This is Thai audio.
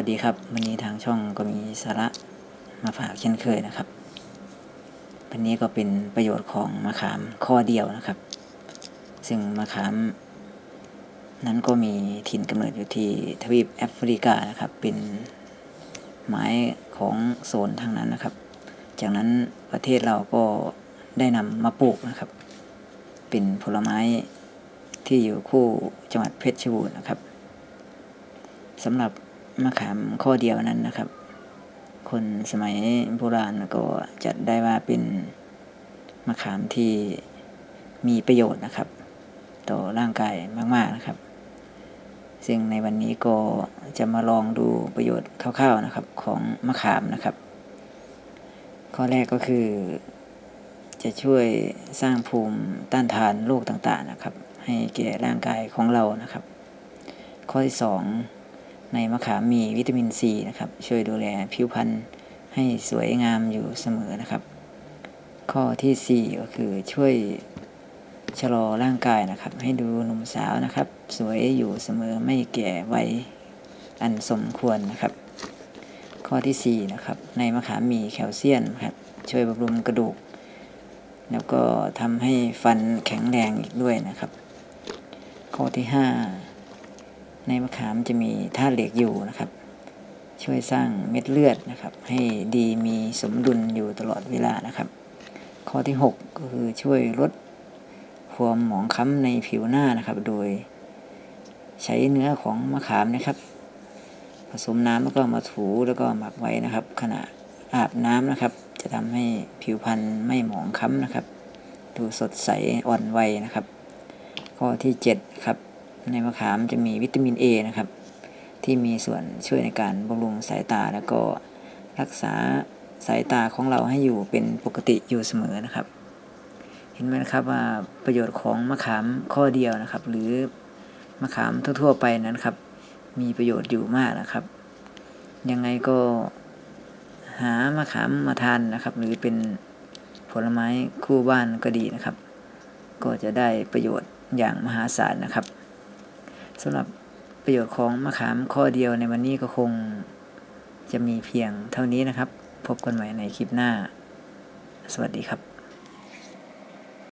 วัสดีครับ วันนี้ทางช่องก็มีสาระมาฝากเช่นเคยนะครับ วันนี้ก็เป็นประโยชน์ของมะขามข้อเดียวนะครับ ซึ่งมะขาม นั้นก็มีถิ่นกำเนิดอยู่ที่ทวีปแอฟริกานะครับ เป็นไม้ของโซนทางนั้นนะครับ จากนั้นประเทศเราก็ได้นำมาปลูกนะครับ เป็นผลไม้ที่อยู่คู่จังหวัดเพชรบูรณ์นะครับสำหรับ มะขามข้อเดียวนั้นนะครับ คนสมัยโบราณก็จัดได้ว่าเป็นมะขามที่มีประโยชน์นะครับ ต่อร่างกายมากๆนะครับ ซึ่งในวันนี้ก็จะมาลองดูประโยชน์คร่าวๆนะครับของมะขามนะครับ ข้อแรกก็คือ จะช่วยสร้างภูมิต้านทานโรคต่างๆนะครับ ให้แก่ร่างกายของเรานะครับ ข้อที่สอง ในมะขามมีวิตามินซีนะครับ ช่วยดูแลผิวพรรณให้สวยงามอยู่เสมอนะครับ ข้อที่สี่ก็คือช่วยชะลอร่างกายนะครับ ให้ดูหนุ่มสาวนะครับ สวยอยู่เสมอไม่แก่วัยอันสมควรนะครับ ข้อที่สี่นะครับ ในมะขามมีแคลเซียมครับช่วยบำรุงกระดูก แล้วก็ทำให้ฟันแข็งแรงอีกด้วยนะครับ ข้อที่ห้า ในมะขามจะมีธาตุเหล็กอยู่นะครับ ช่วยสร้างเม็ดเลือดนะครับ ให้ดีมีสมดุลอยู่ตลอดเวลานะครับ ข้อที่ 6 ก็คือช่วยลดความหมองคล้ำในผิวหน้านะครับ โดยใช้เนื้อของมะขามนะครับ ผสมน้ำแล้วก็มาถูแล้วก็หมักไว้นะครับ ขณะอาบน้ำนะครับ จะทำให้ผิวพรรณไม่หมองคล้ำนะครับ ดูสดใสอ่อนวัยนะครับ ข้อที่7ครับ ในมะขามจะมีวิตามิน A นะครับ ที่มีส่วนช่วยในการบำรุงสายตาแล้วก็รักษาสายตาของเราให้อยู่เป็นปกติอยู่เสมอนะครับ เห็นไหมครับว่าประโยชน์ของมะขามข้อเดียวนะครับ หรือมะขามทั่วๆไปนั้นครับ มีประโยชน์อยู่มากนะครับ ยังไงก็หามะขามมาทานนะครับ หรือเป็นผลไม้คู่บ้านก็ดีนะครับ ก็จะได้ประโยชน์อย่างมหาศาลนะครับ สำหรับประโยชน์ของมะขามข้อเดียวในวันนี้ก็คงจะมีเพียงเท่านี้นะครับ พบกันใหม่ในคลิปหน้า สวัสดีครับ